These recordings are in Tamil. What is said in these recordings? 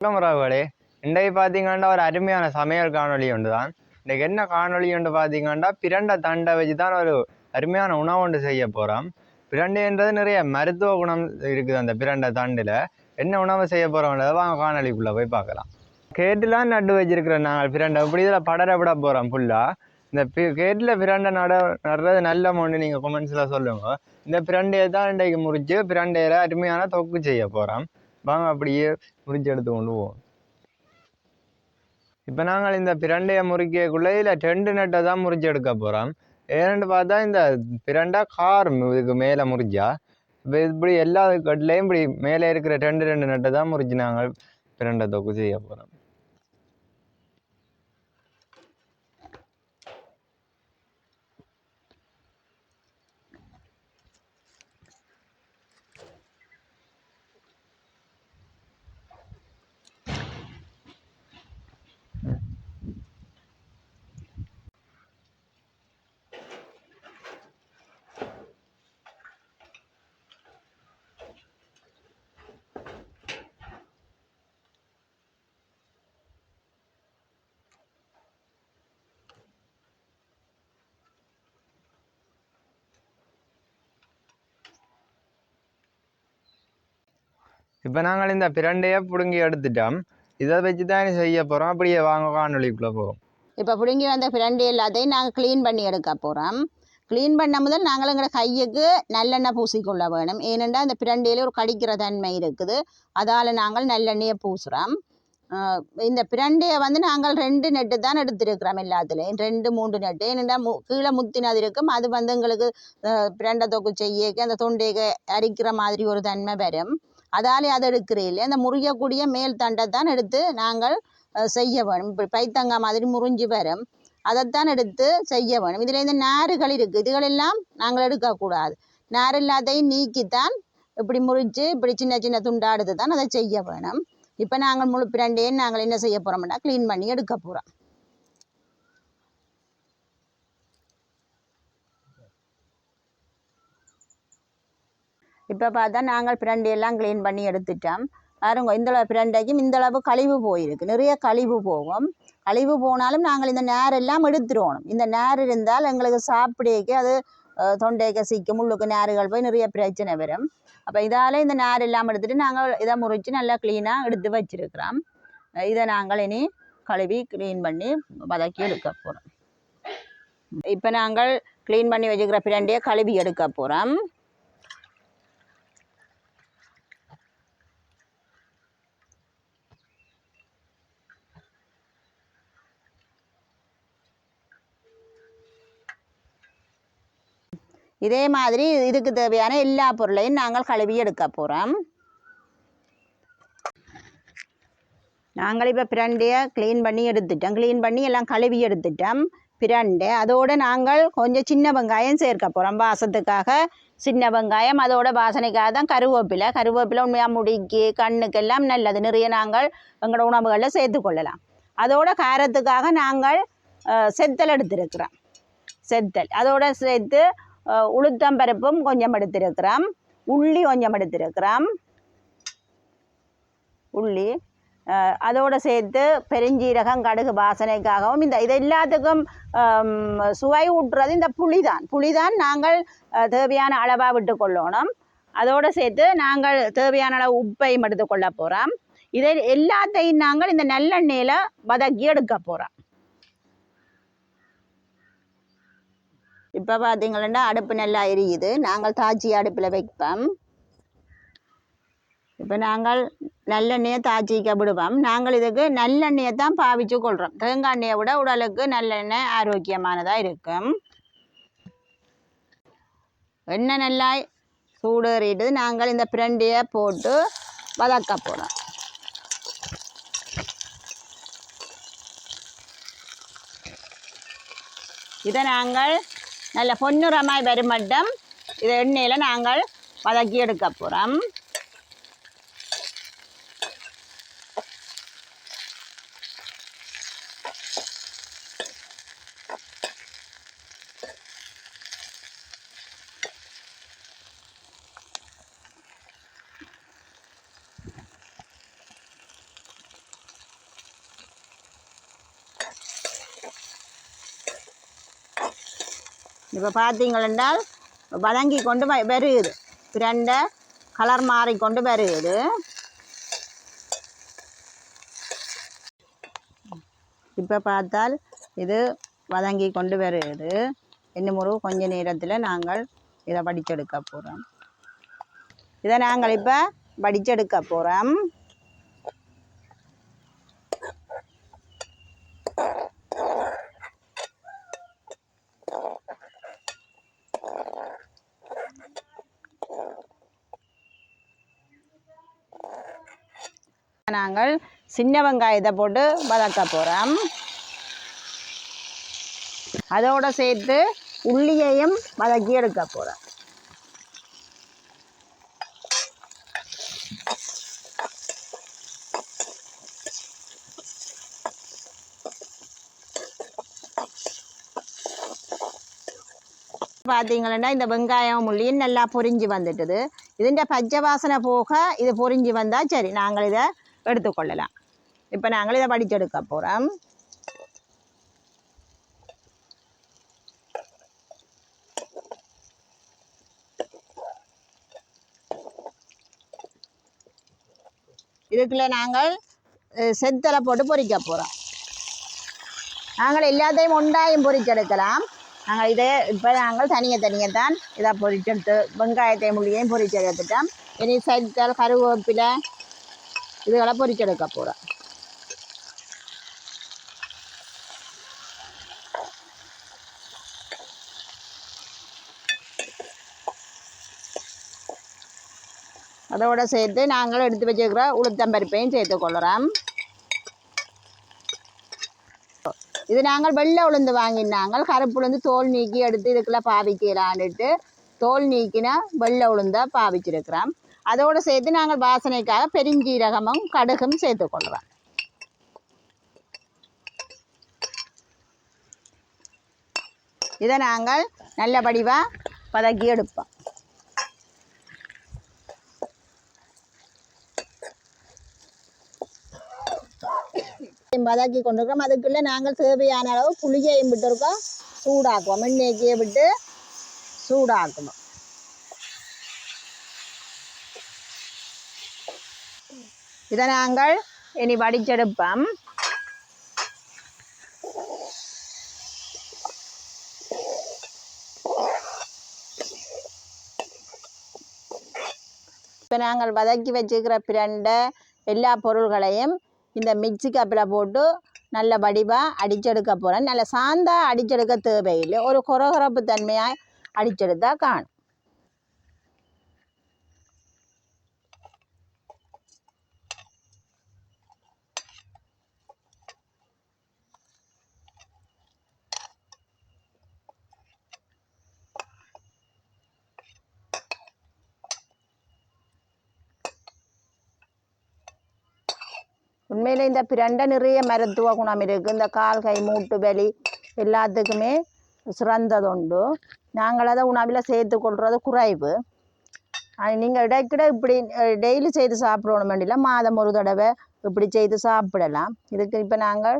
உறவுகளே இன்றைக்கு பார்த்தீங்கன்னா ஒரு அருமையான சமையல் காணொளி ஒன்று தான் இன்றைக்கு என்ன காணொளி ஒன்று பார்த்தீங்கன்னா பிரண்டை தண்டை வச்சு தான் ஒரு அருமையான உணவு ஒன்று செய்ய போகிறோம் பிரண்டைன்றது நிறைய மருத்துவ குணம் இருக்குது அந்த பிரண்டை தண்டில் என்ன உணவு செய்ய போகிறோம்ன்றதை வாங்க காணொலிக்குள்ளே போய் பார்க்கலாம் கேட்டுலாம் நட்டு வச்சிருக்கிறோம் நாங்கள் பிரண்டை இப்படி இதில் படர விட போகிறோம் ஃபுல்லாக இந்த பி கேட்டில் பிரண்டை நட நடுறது நல்ல மொண்டு நீங்கள் கொமெண்ட்ஸில் சொல்லுங்கள் இந்த பிரண்டையை தான் இன்றைக்கு முறிச்சு பிரண்டையில் அருமையான தொக்கு செய்ய போகிறோம் வாங்க அப்படியே முறிச்சு எடுத்து கொண்டு போவோம். இப்போ நாங்கள் இந்த பிரண்டையை முறிக்கக்குள்ளே இதில் டெண்டு நட்டை தான் முறிச்சு எடுக்க போகிறோம் ஏன்னு பார்த்தா இந்த பிரண்டா கார் இதுக்கு மேலே முறிச்சா. இப்போ இப்படி எல்லா கட்டிலையும் இப்படி மேலே இருக்கிற ரெண்டு ரெண்டு நட்டை தான் முறிச்சு நாங்கள் பிரண்டை தொகுதி செய்ய போகிறோம் இப்போ நாங்கள் இந்த பிரண்டையை பிடுங்கி எடுத்துட்டோம். இதை வச்சு தான் செய்ய போகிறோம் அப்படியே வாங்க காணொலிக்குள்ளே போகும் இப்போ பிடுங்கி வந்த பிரண்டை எல்லாத்தையும் நாங்கள் க்ளீன் பண்ணி எடுக்க போகிறோம் க்ளீன் பண்ண முதல் நாங்கள் எங்களோட கையுக்கு நல்லெண்ணெய் பூசிக்கொள்ள வேணும். ஏனென்றால் அந்த பிரண்டையில் ஒரு கடிக்கிற தன்மை இருக்குது. அதால் நாங்கள் நல்லெண்ணெயை பூசுகிறோம் இந்த பிரண்டையை வந்து நாங்கள் ரெண்டு நெட்டு தான் எடுத்திருக்கிறோம் எல்லாத்துலேயும். ரெண்டு மூன்று நெட்டு ஏனென்றால் மு கீழே முத்தினது இருக்கும். அது வந்து எங்களுக்கு பிரண்டை தொக்கு அந்த தொண்டைக்கு அரிக்கிற மாதிரி ஒரு தன்மை வரும். அதாலே அதை எடுக்கிறீங்களே அந்த முறியக்கூடிய மேல் தண்டை தான் எடுத்து நாங்கள் செய்ய வேணும். இப்படி பைத்தங்காய் மாதிரி முறிஞ்சு வரும். அதைத்தான் எடுத்து செய்ய வேணும். இதில் இந்த நாறுகள் இருக்குது இதுகளெல்லாம் நாங்கள் எடுக்கக்கூடாது நார் இல்லாதையும் நீக்கித்தான் இப்படி முறித்து இப்படி சின்ன சின்ன துண்டாடுத்து தான் அதை செய்ய வேணும். இப்போ நாங்கள் முழு பிரண்டையும் நாங்கள் என்ன செய்ய போகிறோம்னா க்ளீன் பண்ணி எடுக்க போகிறோம் இப்போ பார்த்தா நாங்கள் பிரண்டையெல்லாம் க்ளீன் பண்ணி எடுத்துட்டோம். பாருங்க இந்த பிரண்டைக்கும் இந்த அளவு கழிவு போயிருக்கு. நிறைய கழிவு போகும். கழிவு போனாலும் நாங்கள் இந்த நேரம் எல்லாம் எடுத்துருவோம். இந்த நேரம் இருந்தால் எங்களுக்கு சாப்பிடக்கு அது தொண்டைக்கு சிக்கும் முள்ளுக்கு நேறுகள் போய் நிறைய பிரச்சனை வரும். அப்போ இதால் இந்த நேரம் எல்லாம் எடுத்துகிட்டு நாங்கள் இதை முறித்து நல்லா க்ளீனாக எடுத்து வச்சிருக்கிறோம். இதை நாங்கள் இனி கழுவி க்ளீன் பண்ணி வதக்கி எடுக்க போகிறோம் இப்போ நாங்கள் க்ளீன் பண்ணி வச்சுக்கிற பிரண்டையை கழுவி எடுக்க போகிறோம் இதே மாதிரி இதுக்கு தேவையான எல்லா பொருளையும் நாங்கள் கழுவி எடுக்க போகிறோம் நாங்கள் இப்போ பிரண்டையை க்ளீன் பண்ணி எடுத்துட்டோம். க்ளீன் பண்ணி எல்லாம் கழுவி எடுத்துட்டோம். பிரண்டு. அதோடு நாங்கள் கொஞ்சம் சின்ன வெங்காயம் சேர்க்க போகிறோம் வாசத்துக்காக சின்ன வெங்காயம். அதோட வாசனைக்காக தான் கருவேப்பிலை. கருவேப்பிலை உண்மையாக முடிக்கு கண்ணுக்கெல்லாம் நல்லது. நிறைய நாங்கள் எங்களோட உணவுகளில் சேர்த்து கொள்ளலாம். அதோட காரத்துக்காக நாங்கள் செத்தல் எடுத்திருக்கிறோம். செத்தல். அதோட சேர்த்து உளுத்தம்பருப்பும் கொஞ்சம் எடுத்திருக்கிறோம். உள்ளி கொஞ்சம் எடுத்திருக்கிறோம். உள்ளி. அதோடு சேர்த்து பெருஞ்சீரகம் கடுகு வாசனைக்காகவும் இந்த இது எல்லாத்துக்கும் சுவை ஊட்டுறது இந்த புளி தான் புளி தான் நாங்கள் தேவையான அளவாக விட்டுக்கொள்ளணும். அதோடு சேர்த்து நாங்கள் தேவையான அளவு உப்பையும் எடுத்துக்கொள்ள போகிறோம் இதை எல்லாத்தையும் நாங்கள் இந்த நல்லெண்ணெயில் வதக்கி எடுக்க போகிறோம் இப்போ பார்த்தீங்கன்னா அடுப்பு நல்லா எரியுது. நாங்கள் தாஜி அடுப்பில் வைப்போம். இப்போ நாங்கள் நல்லெண்ணெயை தாச்சிக்க விடுவோம். நாங்கள் இதுக்கு நல்லெண்ணெயை தான் பாவிச்சு கொள்கிறோம் தேங்காய் எண்ணெயை விட உடலுக்கு நல்லெண்ணெய் ஆரோக்கியமானதாக இருக்கும். எண்ணெய் நல்லா சூடேறிட்டு நாங்கள் இந்த பிரண்டையை போட்டு வதக்க போகிறோம் இதை நாங்கள் நல்ல பொன்னிறமாய் வரும் மட்டும். இதை எண்ணெயில் நாங்கள் வதக்கி எடுக்க போகிறோம் இப்போ பார்த்தீங்களென்றால் வதங்கி கொண்டு வ- வருகுது பிரண்டை கலர் மாறிக்கொண்டு வருகுது இப்போ பார்த்தால் இது வதங்கி கொண்டு வருகிறது. இன்னும் ஒரு கொஞ்ச நேரத்தில் நாங்கள் இதை வடிச்செடுக்க போகிறோம் இதை நாங்கள் இப்போ வடிச்செடுக்க போகிறோம் நாங்கள் சின்ன வெங்காயத்தை போட்டு வதக்க போகிறோம் அதோடு சேர்த்து உள்ளியையும் வதக்கி எடுக்க போகிறோம் பார்த்தீங்கன்னா இந்த வெங்காயம் உள்ளியும் நல்லா பொரிஞ்சு வந்துட்டுது. இதுண்ட பச்சை வாசனை போக இது பொரிஞ்சு வந்தால் சரி. நாங்கள் இதை எடுத்துக்கொள்ளலாம். இப்போ நாங்கள் இதை படிச்செடுக்க போகிறோம் இதுக்குள்ளே நாங்கள் செத்தலை போட்டு பொறிக்க போகிறோம் நாங்கள் எல்லாத்தையும் ஒன்றாயும் பொறிச்செடுக்கலாம். நாங்கள் இதை இப்போ நாங்கள் தனியை தனியை தான் இதை பொறிச்செடுத்து வெங்காயத்தையும் முள்ளியையும் பொறிச்செடுத்துட்டோம். இனி செத்தல் கருவேப்பிலை இதுகளை பொரிச்செடுக்க போகிறோம் அதோட சேர்த்து நாங்கள் எடுத்து வச்சுருக்கிற உளுத்தம்பருப்பையும் சேர்த்து கொள்ளுறோம். இது நாங்கள் வெள்ளை உளுந்து வாங்கினாங்கள். கருப்பு உளுந்து தோல் நீக்கி எடுத்து இதுக்குள்ள பாவிக்கலான்ட்டு தோல் நீக்கினா வெள்ளை உளுந்தை பாவிச்சிருக்கிறோம். அதோடு சேர்த்து நாங்கள் வாசனைக்காக பெருஞ்சீரகமும் கடுகும் சேர்த்துக்கொள்கிறோம் இதை நாங்கள் நல்ல வடிவாக பதக்கி எடுப்போம். வதக்கி கொண்டிருக்கோம் அதுக்குள்ளே நாங்கள் தேவையான அளவு புளியையும் விட்டுருக்கோம் சூடாக்குவோம். எண்ணெய்க்கியை விட்டு சூடாக்கணும். இதை நாங்கள் இனி வடிச்செடுப்போம் இப்போ நாங்கள் வதக்கி வச்சுக்கிற பிரண்டை எல்லா பொருள்களையும் இந்த மிக்ஸி கப்பில் போட்டு நல்ல வடிவாக அடிச்செடுக்க போகிறேன். நல்ல சாந்தாக அடிச்செடுக்க தேவையில்லை. ஒரு குறகுறப்பு தன்மையாக அடிச்செடுத்தா காணும். உண்மையில் இந்த பிரண்டை நிறைய மருத்துவ குணம் இருக்குது இந்த கால் கை மூட்டு வலி எல்லாத்துக்குமே சிறந்ததுண்டு. நாங்கள் அதை உணவில் சேர்த்து கொள்வது குறைவு நீங்கள் இடைக்கிட இப்படி டெய்லி செய்து சாப்பிடணும் வேண்டியில மாதம் ஒரு தடவை இப்படி செய்து சாப்பிடலாம். இதுக்கு இப்போ நாங்கள்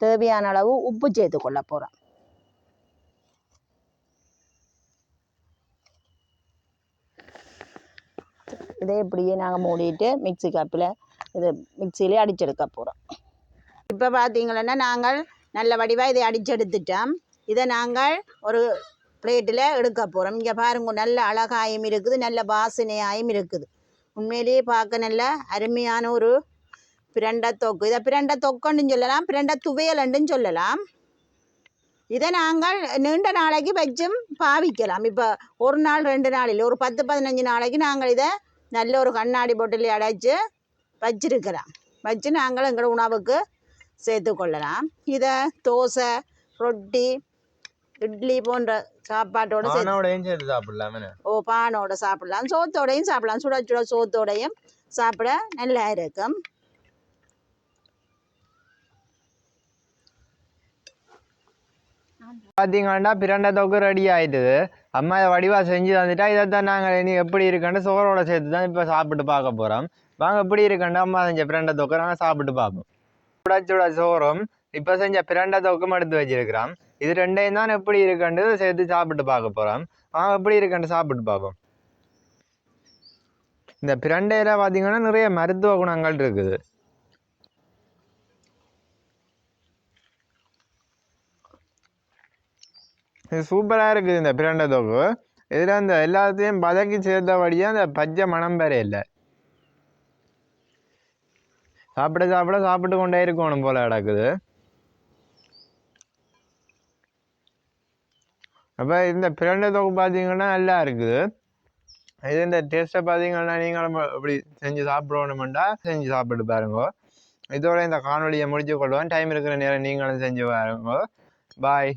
தேவையான அளவு உப்பு சேர்த்து கொள்ள போகிறோம் இதை இப்படியே நாங்கள் மூடிட்டு மிக்ஸி கப்பில் இது மிக்சியிலே அடிச்செடுக்க போகிறோம் இப்போ பார்த்தீங்களன்னா நாங்கள் நல்ல வடிவாக இதை அடிச்செடுத்துட்டோம். இதை நாங்கள் ஒரு பிளேட்டில் எடுக்க போகிறோம் இங்கே பாருங்க நல்ல அழகாயும் இருக்குது நல்ல வாசனையாயும் இருக்குது. உண்மையிலேயே பார்க்க நல்ல அருமையான ஒரு பிரண்டை தொக்கு. இதை பிரண்டை தொக்குன்னு சொல்லலாம் பிரண்டை துவையலண்டுன்னு சொல்லலாம். இதை நாங்கள் நீண்ட நாளைக்கு வச்சும் பாவிக்கலாம். இப்போ ஒரு நாள் ரெண்டு நாளில் ஒரு பத்து பதினஞ்சு நாளைக்கு நாங்கள் இதை நல்ல ஒரு கண்ணாடி பொட்டில் அடைச்சி வச்சிருக்கிறோம் வச்சு நாங்கள் எங்களோட உணவுக்கு சேர்த்துக்கொள்ளலாம் இதை தோசை ரொட்டி இட்லி போன்ற சாப்பாட்டோட சேர்த்து சேர்த்து சாப்பிடலாமே ஓ பானோட சாப்பிடலாம். சோத்தோடையும் சாப்பிடலாம். சுட சுட சோத்தோடையும் சாப்பிட நல்லா இருக்கும். பார்த்தீங்கன்னா பிரண்டை தொக்கு ரெடி ஆயிட்டுது. அம்மா இதை வடிவாக செஞ்சு தந்துட்டா இதை தான் நாங்கள் இனி எப்படி இருக்குன்னு சோறோட சேர்த்து தான் இப்போ சாப்பிட்டு பார்க்க போகிறோம் வாங்க எப்படி இருக்குன்னு அம்மா செஞ்ச பிரண்டை தொக்கு. நாங்கள் சாப்பிட்டு பார்ப்போம். சுடா சுட சோறும் இப்போ செஞ்ச பிரண்டை தொக்கும் எடுத்து வச்சிருக்கிறோம் இது ரெண்டையும் தான் எப்படி இருக்குன்றது சேர்த்து சாப்பிட்டு பார்க்க போகிறோம் வாங்க எப்படி இருக்கண்டு சாப்பிட்டு பார்ப்போம். இந்த பிரண்டையில் பார்த்தீங்கன்னா நிறைய மருத்துவ குணங்கள் இருக்குது. இது சூப்பராக இருக்குது இந்த பிரண்டை தொக்கு. இதில் அந்த எல்லாத்தையும் பதக்கி சேர்த்தபடியாக அந்த பச்சை மணம் வேற இல்லை. சாப்பிட சாப்பிட சாப்பிட்டு கொண்டே இருக்கணும் போல கிடக்குது. அப்போ இந்த பிரண்டை தொகு பார்த்தீங்கன்னா நல்லா இருக்குது. இது இந்த டேஸ்ட்டை பார்த்தீங்கன்னா நீங்களும் இப்படி செஞ்சு சாப்பிடணுமெண்டா செஞ்சு சாப்பிட்டு பாருங்க. இதோட இந்த காணொலியை முடிச்சு கொள்வேன் டைம் இருக்கிற நேரம் நீங்களும் செஞ்சு பாருங்க. பாய்